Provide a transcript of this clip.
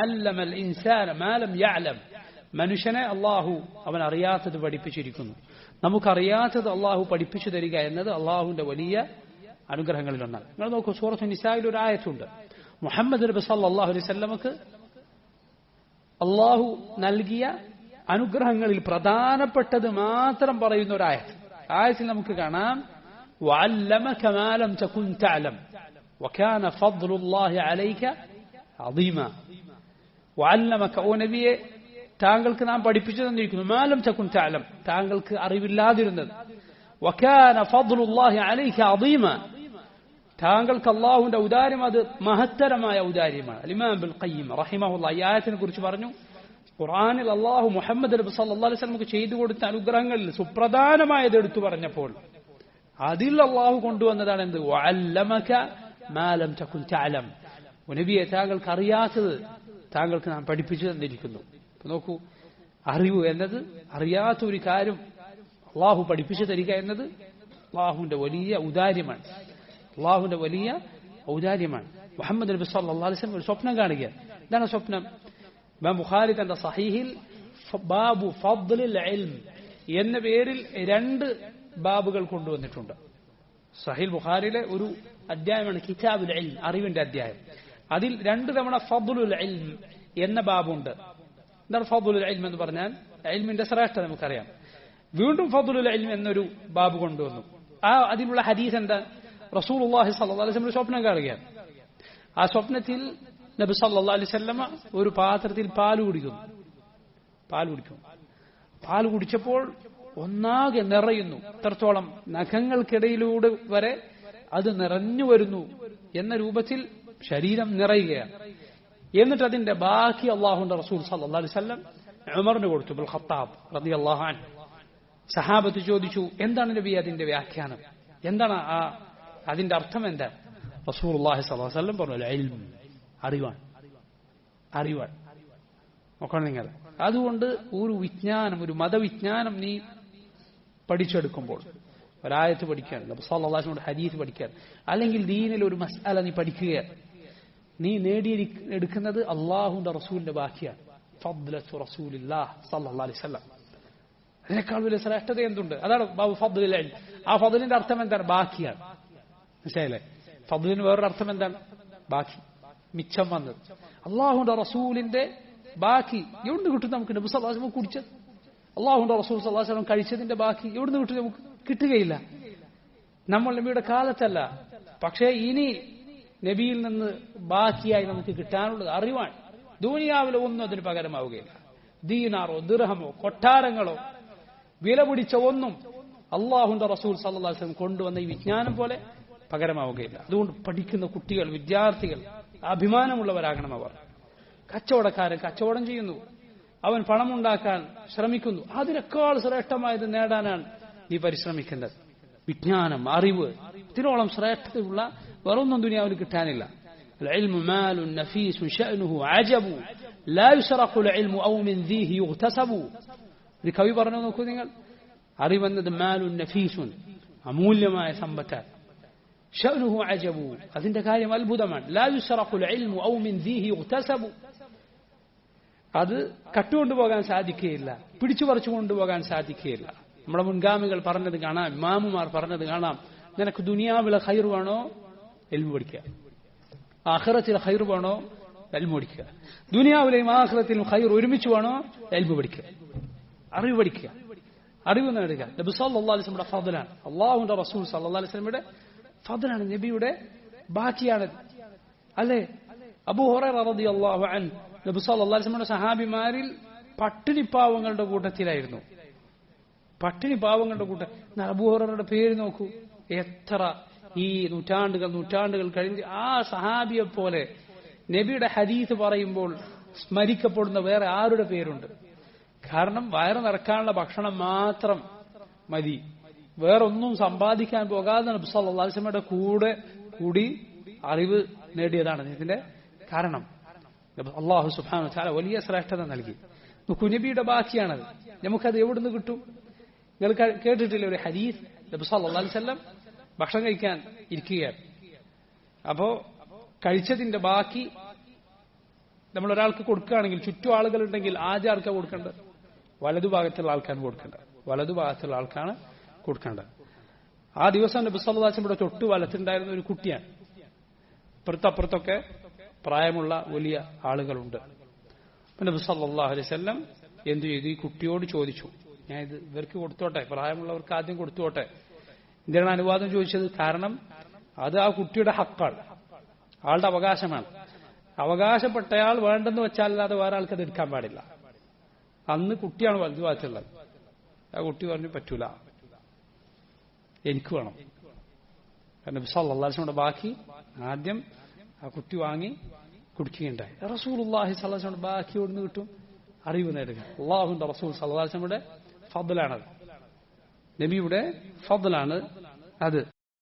അല്ലമൽ ഇൻസാന മാലം യഅലം മനുഷ്യനെ അള്ളാഹു അവൻ അറിയാത്തത് പഠിപ്പിച്ചിരിക്കുന്നു നമുക്കറിയാത്തത് അള്ളാഹു പഠിപ്പിച്ചു തരിക എന്നത് അള്ളാഹുവിന്റെ വലിയ അനുഗ്രഹങ്ങളിലൊന്നാണ് നിങ്ങൾ നോക്കൂ സൂറത്ത് നിസായിൽ ഒരു ആയത്തുണ്ട് മുഹമ്മദ് നബി സല്ലല്ലാഹു അലൈഹി വസല്ലമക്ക് അള്ളാഹു നൽകിയ അനുഗ്രഹങ്ങളിൽ പ്രധാനപ്പെട്ടത് മാത്രം പറയുന്ന ഒരു ആയത്ത് ആയത്തിൽ നമുക്ക് കാണാം وعلمك ما لم تكن تعلم وكان فضل الله عليك عظيما وعلمك أو نبي تانغلك نام بدي بيجن ما لم تكن تعلم. تانغلك اريب الله ديرند وكان فضل الله عليك عظيما. تانغلك الله عند ما ما هتر ما اوداري ما. الإمام بالقيم رحمه الله ياتن كرش بارنو قران الله محمد صلى الله عليه وسلم كشيد ورد تانو غرانغل سبردان ما يدرد تبارنيا فول هذه الله كنت وندان وعلمك ما لم تكن تعلم ونبي تاغل كرياتل താങ്കൾക്ക് നാം പഠിപ്പിച്ചു തന്നിരിക്കുന്നു. നോക്കൂ അറിവ് എന്നത് അറിയാത്ത ഒരു കാര്യം അള്ളാഹു പഠിപ്പിച്ചു തരിക എന്നത് അള്ളാഹുവിന്റെ വലിയ ഔദാര്യമാണ്. അള്ളാഹുവിന്റെ വലിയ ഔദാര്യമാണ്. മുഹമ്മദ് നബി വസല്ലം ഒരു സ്വപ്നം കാണുക. എന്താണ് സ്വപ്നം. ബുഖാരി തന്റെ സഹീഹിൽ ബാബു ഫദ്ലിൽ എന്ന പേരിൽ രണ്ട് ബാബുകൾ കൊണ്ടുവന്നിട്ടുണ്ട്. സഹീൽ ബുഖാരിയിലെ ഒരു അധ്യായമാണ് കിതാബുൽ അറിവിന്റെ അധ്യായം. അതിൽ രണ്ടു തവണ ഫബുലുൽ ഇൽം എന്ന ബാബുണ്ട്. എന്താണ് ഫബുലുൽ ഇൽം എന്ന് പറഞ്ഞാൽ? ഇൽമിന്റെ ശ്രേഷ്ഠ നമുക്കറിയാം. വീണ്ടും ഫബുലുൽ ഇൽം എന്നൊരു ബാബു കൊണ്ടുവന്നു. ആ അതിലുള്ള ഹദീസ് എന്താ? റസൂൽ അള്ളാഹി സല്ലാസ്ലം സ്വപ്നം കാണുകയാണ്. ആ സ്വപ്നത്തിൽ നബി സല്ലാ അലൈഹി വസല്ലമ ഒരു പാത്രത്തിൽ പാൽ കുടിക്കുന്നു. പാൽ കുടിക്കുന്നു പാൽ കുടിച്ചപ്പോൾ ഒന്നാകെ നിറയുന്നു. ഇത്രത്തോളം നഖങ്ങൾക്കിടയിലൂടെ വരെ അത് നിറഞ്ഞു വരുന്നു എന്ന രൂപത്തിൽ ശരീരം നിറയുകയാണ്. എന്നിട്ട് അതിന്റെ ബാക്കി അള്ളാഹുന്റെ റസൂൽ സല്ലല്ലാഹു അലൈഹി വസല്ലം ഉമറിന് കൊടുത്തു ബുൽ ഖത്താബ് റളിയല്ലാഹു അള്ളാഹാൻ സഹാബത്ത് ചോദിച്ചു എന്താണ് നബി അതിന്റെ വ്യാഖ്യാനം? എന്താണ് ആ അതിന്റെ അർത്ഥം എന്താ? റസൂലുള്ളാഹി അള്ളാഹി വസല്ലം പറഞ്ഞു അറിവാണ്. അറിവാണ്. നോക്കണം നിങ്ങൾ. അതുകൊണ്ട് ഒരു വിജ്ഞാനം ഒരു മതവിജ്ഞാനം നീ പഠിച്ചെടുക്കുമ്പോൾ ഒരായത്ത് പഠിക്കാൻ നബ്സാല്ലാഹിനോട് ഹദീസ് പഠിക്കാൻ അല്ലെങ്കിൽ ദീനിൽ ഒരു മസാല നീ പഠിക്കുകയാണ് നീ നേടി എടുക്കുന്നത് അള്ളാഹുന്റെ റസൂലിന്റെ ബാക്കിയാണ്. അതിനേക്കാൾ വലിയ ശ്രേഷ്ഠത എന്തുണ്ട്? അതാണ് ബാബു ഫദ്ലിൽ ആ ഫദ്ലിന്റെ അർത്ഥം എന്താണ്? ബാക്കിയാണ്. മനസ്സിലായില്ലേ? ഫദ്ലിന് വേറൊരു അർത്ഥം എന്താണ്? ബാക്കി. മിച്ചം വന്നത്. അള്ളാഹുന്റെ റസൂലിന്റെ ബാക്കി. എവിടുന്ന് കിട്ടും നമുക്ക്? നബി സല്ലാസ്ലം കുടിച്ചത്. അള്ളാഹുന്റെ റസൂൽ സല്ലാസ്ലം കഴിച്ചതിന്റെ ബാക്കി. എവിടുന്ന് കിട്ടും നമുക്ക്? കിട്ടുകയില്ല. നമ്മൾ നബിയുടെ കാലത്തല്ല. പക്ഷേ ഇനി നബിയിൽ നിന്ന് ബാക്കിയായി നമുക്ക് കിട്ടാനുള്ളത് അറിവാണ്. ദൂനിയാവിലെ ഒന്നും അതിന് പകരമാവുകയില്ല. ദീനാറോ ദിർഹമോ കൊട്ടാരങ്ങളോ വില പിടിച്ച ഒന്നും അള്ളാഹുന്റെ റസൂൽ സല്ലാസ്ലം കൊണ്ടുവന്ന ഈ വിജ്ഞാനം പോലെ പകരമാവുകയില്ല. അതുകൊണ്ട് പഠിക്കുന്ന കുട്ടികൾ വിദ്യാർത്ഥികൾ അഭിമാനമുള്ളവരാകണം അവർ. കച്ചവടക്കാരൻ കച്ചവടം ചെയ്യുന്നു. അവൻ പണമുണ്ടാക്കാൻ ശ്രമിക്കുന്നു. അതിനേക്കാൾ ശ്രേഷ്ഠമായത് നേടാനാണ് നീ പരിശ്രമിക്കേണ്ടത്. വിജ്ഞാനം അറിവ് ഇതിനോളം ശ്രേഷ്ഠതയുള്ള വേറൊന്നും ദുനിയാവിൽ കിട്ടാനില്ല العلم مال نفيس شأنه عجب لا يسرق العلم أو من ذيه يغتسب ഒരു കവി പറഞ്ഞു നോക്കൂ നിങ്ങൾ അറിവെന്നത് മാലുൻ നഫീസുൻ അമൂല്യമായ സമ്പത്താണ് ഷഅനുഹു അജബു അതിന്റെ കാര്യം അത്ഭുതമാണ് ലാ യുസ്റഖുൽ ഇൽമു ഔ മിൻ ദീഹി യുഗ്തസബു അത് കട്ടുകൊണ്ടുപോകാൻ സാധിക്കുകയില്ല പിടിച്ചു പറിച്ചു കൊണ്ടുപോകാൻ സാധിക്കുകയില്ല നമ്മുടെ മുൻഗാമികൾ പറഞ്ഞത് കാണാം ഇമാമുമാർ പറഞ്ഞത് കാണാം നിനക്ക് ദുനിയാവിലെ ഹൈർ വേണോ എൽമു പഠിക്കുക ആഹ്റത്തിൽ ഹൈർ വേണോ? എൽമു പഠിക്കുക ദുനിയാവിലെയും ആഹ്റത്തിലും ഹൈർ ഒരുമിച്ച് വേണോ? എൽമു പഠിക്കുക. അറിവ് പഠിക്കുക. അറിവ് നേടുക നബി സല്ലല്ലാഹു അലൈഹി അള്ളാഹുന്റെ റസൂൽ സല്ലല്ലാഹു അലൈഹി വസല്ലമയുടെ ഫضലാണ് നബിയുടെ ബാക്കിയാണ്. അല്ലെ? അബു ഹുറൈറ റളിയല്ലാഹു അൻ നബി വസല്ലമയുടെ സഹാബിമാരിൽ പട്ടിണി പാവങ്ങളുടെ കൂട്ടത്തിലായിരുന്നു. പട്ടിണി പാവങ്ങളുടെ കൂട്ടം അബൂ ഹുറൈറയുടെ പേര് നോക്കൂ. എത്ര ഈ നൂറ്റാണ്ടുകൾ നൂറ്റാണ്ടുകൾ കഴിഞ്ഞ് ആ സഹാബിയെ പോലെ നബിയുടെ ഹദീസ് പറയുമ്പോൾ സ്മരിക്കപ്പെടുന്ന വേറെ ആരുടെ പേരുണ്ട്? കാരണം വയറ് നിറക്കാനുള്ള ഭക്ഷണം മാത്രം മതി. വേറൊന്നും സമ്പാദിക്കാൻ പോകാതെ നബി സല്ലല്ലാഹു അലൈഹി വസല്ലമയുടെ കൂടെ കൂടി അറിവ് നേടിയതാണ്. ഇതിന്റെ കാരണം. അള്ളാഹു സുഹാൻ തആല വലിയ ശ്രേഷ്ഠത നൽകി. കുനബിയുടെ ബാക്കിയാണത്. നമുക്കത് എവിടുന്ന് കിട്ടും? നിങ്ങൾ കേട്ടിട്ടില്ല ഒരു ഹദീസ്? നബി ഭക്ഷണം കഴിക്കാൻ ഇരിക്കുകയാണ്. അപ്പോ കഴിച്ചതിന്റെ ബാക്കി നമ്മൾ ഒരാൾക്ക് കൊടുക്കുകയാണെങ്കിൽ ചുറ്റും ആളുകളുണ്ടെങ്കിൽ ആദ്യ ആൾക്കാ കൊടുക്കേണ്ടത്? വലതുഭാഗത്തുള്ള ആൾക്കാണ് കൊടുക്കേണ്ടത്. വലതുഭാഗത്തുള്ള ആൾക്കാണ് കൊടുക്കേണ്ടത്. ആ ദിവസം നബി സല്ലല്ലാഹു ഇവിടെ തൊട്ട് വലത്തുണ്ടായിരുന്ന ഒരു കുട്ടിയാണ്. ഇപ്പുറത്തപ്പുറത്തൊക്കെ പ്രായമുള്ള വലിയ ആളുകളുണ്ട്. അപ്പൊ നബി സല്ലല്ലാഹു അലൈഹി വസല്ലം എന്തു ചെയ്തു? ഈ കുട്ടിയോട് ചോദിച്ചു. ഞാൻ ഇത് ഇവർക്ക് കൊടുത്തോട്ടെ? പ്രായമുള്ളവർക്ക് ആദ്യം കൊടുത്തോട്ടെ? എന്തിനാണ് അനുവാദം ചോദിച്ചത്? കാരണം അത് ആ കുട്ടിയുടെ ഹക്കാണ്. ആളുടെ അവകാശമാണ്. അവകാശപ്പെട്ടയാൾ വേണ്ടെന്ന് വെച്ചാലല്ലാതെ വേറെ ആൾക്ക് അത് എടുക്കാൻ പാടില്ല. അന്ന് കുട്ടിയാണ് വലുതുഭാഗത്തുള്ളത് ആ കുട്ടി പറഞ്ഞു പറ്റൂല. എനിക്ക് വേണം. കാരണം സല്ലാസിനോട് ബാക്കി ആദ്യം ആ കുട്ടി വാങ്ങി കുടിക്കുകയുണ്ടായി. റസൂൽ സല്ലാസിനോട് ബാക്കി ഓടുന്ന് കിട്ടും? അറിവ് നേടുക. അള്ളാഹുന്റെ റസൂൽ സല്ലാസിനോട് ഫബലാണത് നബിയുടെ ഫضലാണ് അത്